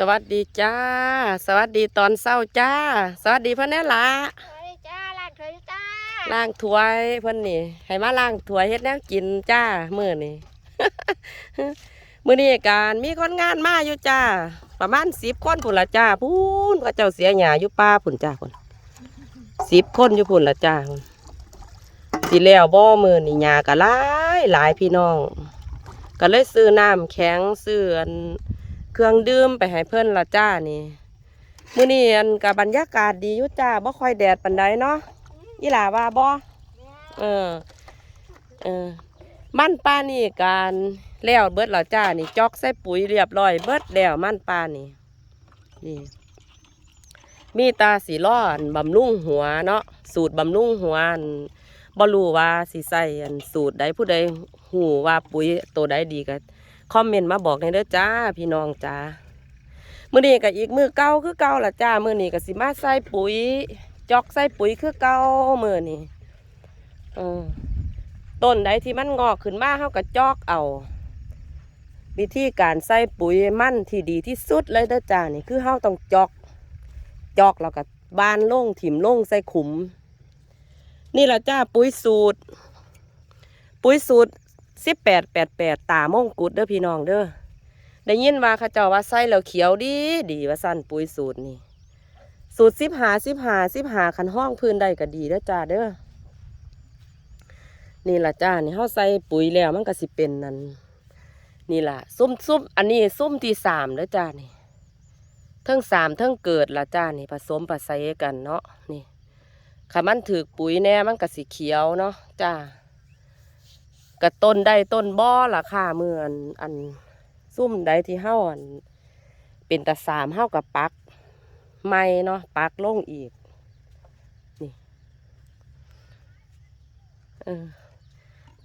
สวัสดีจ้า สวัสดีตอนเช้าจ้า สวัสดีเพื่อนแน่ละสวัสดีจ้าลานเคยจ้าล้างถ้วยเพื่อนนี่ ให้มาล้างถ้วยเฮ็ดแนวกินจ้ามื้อนี่ มื้อนี้การมีคนงานมาอยู่จ้า ประมาณสิบคนพุ่นละจ้าพูนก็เจ้าเสียหญ้าอยู่ป่าพุ่นจ้าพุ่นสิบคนอยู่พุ่นละจ้าพุ่นสิแล้วบ่มื้อนี่หญ้าก็หลายหลายพี่น้อง ก็เลยซื้อน้ำแข็งซื้ออัน เครื่องดื่มไปให้เพิ่อนละจ้านี่มื้อนี้อันกับบรรยากาศดีอยู่จ้าบ่ค่อยแดดปานใดเนาะอีหล่าว่าบ่เออเออมันป้านี่การแล้วเบิดล้วจ้านี่ จอกใส่ปุ๋ยเรียบร้อย เบิดแล้วมันป้านี่นี่มีตาสีร้อนบำรุงหัวเนาะสูตรบำรุงหัวบ่รู้ว่าสิใส่อันสูตรใดผู้ใดหูว่าปุ๋ยตัวใดดีก็ คอมเมนต์มาบอกในเด้อจ้า พี่น้องจ้ามือนี้ก็อีกมือเก่าคือเก่าละจ้า มือนี้ก็สิมาใส่ปุ๋ย จอกใส่ปุ๋ยคือเก่ามือนี้ต้นใดที่มันงอกขึ้นมาเฮาก็จอกเอาวิธีการใส่ปุ๋ยมั่นที่ดีที่สุดเลยเด้อจ้านี่คือเฮาต้องจอก จอกแล้วก็บานลงถิ่มลงใส่ขุม นี่ละจ้าปุ๋ยสูตร ปุ๋ยสูตร 1888ตามงกุฎเด้อพี่น้องเด้อได้ยินว่าเขาเจ้าว่าใส่แล้วเขียวดี ดีว่าสั้นปุ๋ยสูตรนี่ สูตรสิบหาสิบหาสิบหาคันห้องพื้นได้ก็ดีเด้อจ้าเด้อนี่ล่ะจ้านี่เฮาใส่ปุ๋ยแล้วมันก็สิเป็นนั่นนี่ล่ะซุ่มซุ่มอันนี้ซุ่มที่สามเด้อจ้านี่ทั้งสามทั้งเกิดล่ะจ้านี่ผสมผสานกันเนาะนี่คันมันถือปุ๋ยแน่มันก็สิเขียวเนาะจ้า กระต้นได้ต้นบ่อล่ะค่ะเมื่ออันอันซุ่มใดที่เฮาอันเป็นตะสามเฮากับปักไม่เนาะปักลงอีกนี่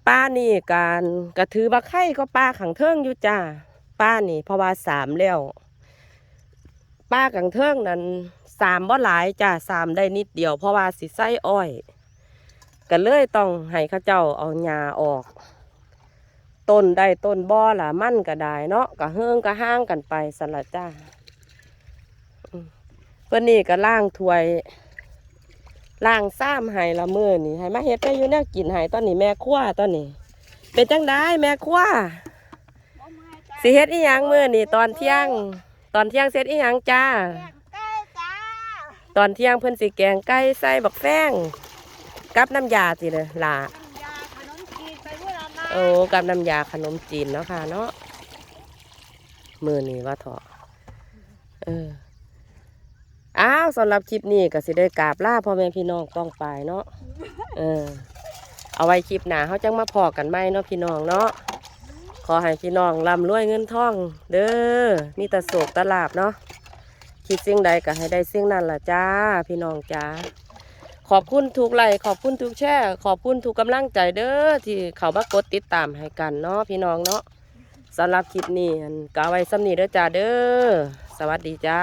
ป้านี่การกระถือบักไข่ก็ป้าขังเทิงอยู่จ้าป้านี่เพราะว่าสามแล้วป้าขังเทิงนั้นสามบ่หลายจ้าสามได้นิดเดียวเพราะว่าสิไส้อ้อย ก็เลยต้องให้เข้าเจ้าเอาหญ้าออก ต้นได้ต้นบ่อล่ะมั่นก็ได้เนาะก็เฮืองก็ห้างกันไปสละจ้าอืมเพื่อนนี่ก็ล่างถ้วยล่างซ้ำให้ละมือนี่ให้มาเฮ็ดได้อยู่แนวกินให้ตอนนี้แม่ครัวตอนนี้ เป็นจังได้แม่ครัวสิเฮ็ดอีหยังมือนี่ตอนเที่ยง ตอนเที่ยงเสร็จอีหยังจ้าแกงไก่จ้าตอนเที่ยงเพิ่นสิแกงไก่ใส่บักแฟง กับน้ำยาสิเลยล่ะน้ำยาขนมจีนไปด้วยละนะโอ้กับน้ำยาขนมจีนเนาะค่ะเนาะมือนี้ว่าเถอะเอออ้าวสำหรับคลิปนี้ก็สิได้กราบลาพ่อแม่พี่น้องต้องไปเนาะเออ เอาไว้คลิปหน้าเขาจังมาพอกันไหมเนาะพี่น้องเนาะขอให้พี่น้องร่ำรวยเงินทอง เด้อมีแต่โศกตลาบเนาะคิดสิ่งใดก็ให้ได้สิ่งนั้นล่ะจ้า พี่น้องจ้า ขอบคุณทุกไลค์ขอบคุณทุกแชร์ขอบคุณทุกกำลังใจเด้อที่เขามากดติดตามให้กันเนาะพี่น้องเนาะสำหรับคลิปนี้กาไว้สำนีเด้อจ้าเด้อสวัสดีจ้า